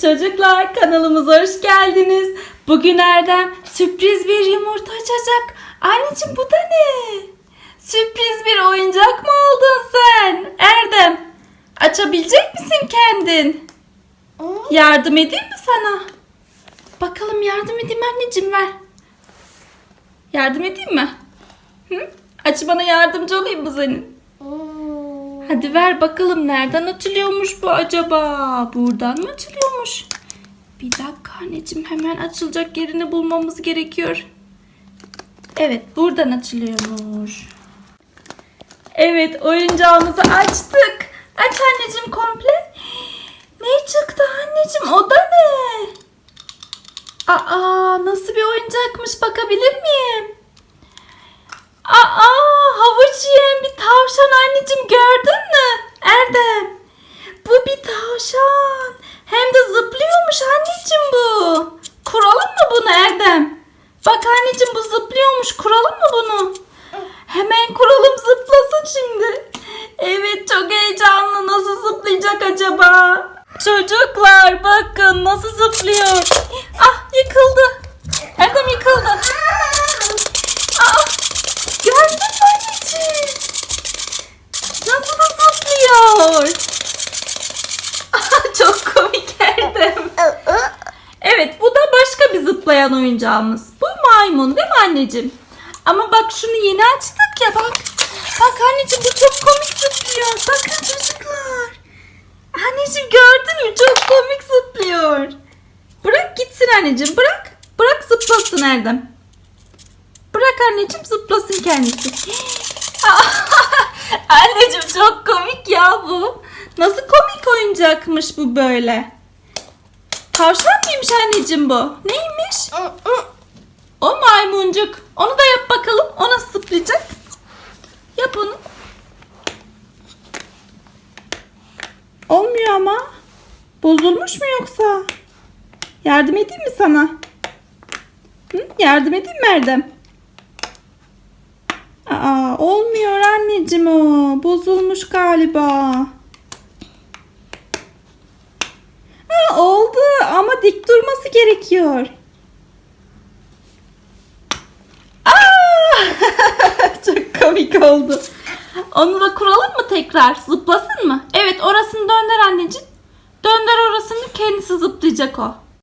Çocuklar kanalımıza hoş geldiniz. Bugün Erdem sürpriz bir yumurta açacak. Anneciğim bu da ne? Sürpriz bir oyuncak mı oldun sen? Erdem açabilecek misin kendin? Yardım edeyim mi sana? Bakalım yardım edeyim anneciğim ver. Yardım edeyim mi? Hı? Aç bana yardımcı olayım mı senin? Hadi ver bakalım nereden açılıyormuş bu acaba? Buradan mı açılıyormuş? Bir dakika anneciğim hemen açılacak yerini bulmamız gerekiyor. Evet buradan açılıyormuş. Evet oyuncağımızı açtık. Aç anneciğim komple. Ne çıktı anneciğim o da ne? Aa nasıl bir oyuncakmış bakabilir miyim? Aa havuç yiyen bir tavşan anneciğim gördün mü? Erdem. Bu bir tavşan. Hem de zıplıyormuş anneciğim bu. Kuralım mı bunu Erdem? Bak anneciğim bu zıplıyormuş. Kuralım mı bunu? Hemen kuralım zıplasın şimdi. Evet çok heyecanlı. Nasıl zıplayacak acaba? Çocuklar bakın nasıl zıplıyor. Ah yıkıldı. Erdem yıkıldı. Aa, gördün mü anneciğim? Nasıl da Ah, çok komik Erdem. Evet bu da başka bir zıplayan oyuncağımız. Bu maymun değil mi anneciğim? Ama bak şunu yeni açtık ya bak. Bak anneciğim bu çok komik zıplıyor. Bakın çocuklar. Anneciğim gördün mü? Çok komik zıplıyor. Bırak gitsin anneciğim bırak. Bırak zıplasın Erdem. Bırak anneciğim zıplasın kendisi. anneciğim çok komik ya bu. Nasıl komik oyuncakmış bu böyle. Tavşan mıymış anneciğim bu? Neymiş? O maymuncuk. Onu da yap bakalım. O nasıl zıplayacak? Yap onu. Olmuyor ama. Bozulmuş mu yoksa? Yardım edeyim mi sana? Hı? Yardım edeyim mi Erdem? Aa, olmuyor anneciğim o. Bozulmuş galiba. Ha, oldu ama dik durması gerekiyor. Aa! Çok komik oldu. Onu da kuralım mı tekrar? Zıplasın mı? Evet orasını dönder anneciğim. Dönder orasını kendisi zıplayacak o.